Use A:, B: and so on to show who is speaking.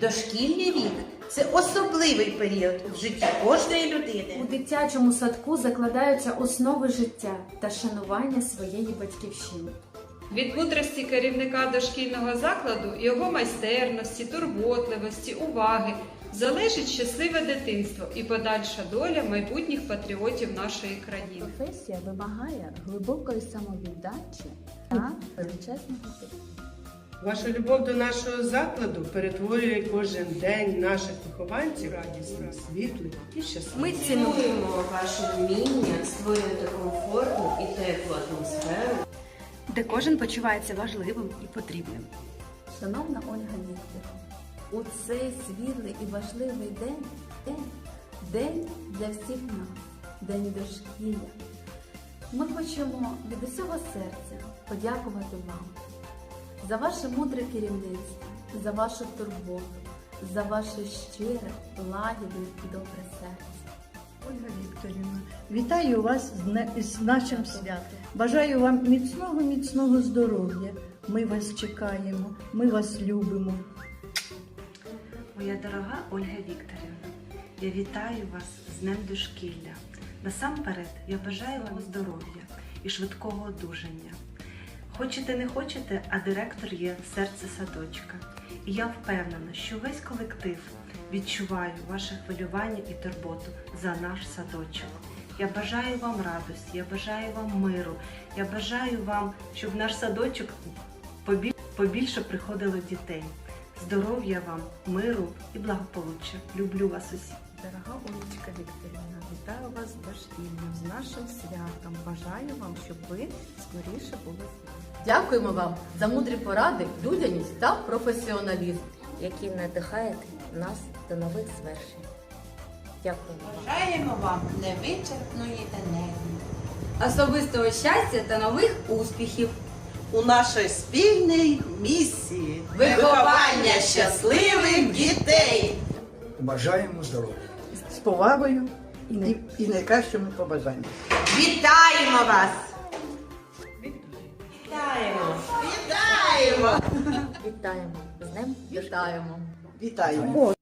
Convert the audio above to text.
A: Дошкільний вік це особливий період в житті кожної людини.
B: У дитячому садку закладаються основи життя та шанування своєї батьківщини.
C: Від мудрості керівника дошкільного закладу, його майстерності, турботливості, уваги залежить щасливе дитинство і подальша доля майбутніх патріотів нашої країни.
D: Професія вимагає глибокої самовіддачі та величезного терпіння.
E: Ваша любов до нашого закладу перетворює кожен день наших вихованців радісний, світлий і щасливий.
A: Ми цінуємо ваше вміння створювати комфортну і теплу атмосферу.
F: де кожен почувається важливим і потрібним.
D: Шановна Ольга Вікторівна, у цей світлий і важливий день, день, день для всіх нас, день дошкілля. Ми хочемо від усього серця подякувати вам за ваше мудре керівництво, за вашу турботу, за ваше щире, лагідне і добре серце.
G: Ольга Вікторівна, вітаю вас з нашим святом. Бажаю вам міцного, міцного здоров'я. Ми вас чекаємо, ми вас любимо.
H: Моя дорога Ольга Вікторівна, я вітаю вас з Днем дошкілля. Насамперед, я бажаю вам здоров'я і швидкого одужання. Хочете, не хочете, а директор є серце садочка. І я впевнена, що весь колектив відчуває ваше хвилювання і турботу за наш садочок. Я бажаю вам радості, я бажаю вам миру, я бажаю вам, щоб в наш садочок побільше приходило дітей. Здоров'я вам, миру і благополуччя. Люблю вас усіх.
I: Дорога Олечка Вікторівна, вітаю вас з з нашим святом. Бажаю вам, щоб ви скоріше були з нами.
D: Дякуємо вам за мудрі поради, людяність та професіоналізм.
J: які надихають нас до нових звершень. Дякую.
A: Бажаємо вам невичерпної енергії.
B: Особистого щастя та нових успіхів!
K: у нашій спільній місії
A: Виховання щасливих дітей!
L: Бажаємо здоров'я.
G: З повагою і, і найкращими побажаннями.
A: Вітаємо вас! Вітаємо! Вітаємо!
J: Вітаємо з ним
D: Вітаємо!
K: вітаємо.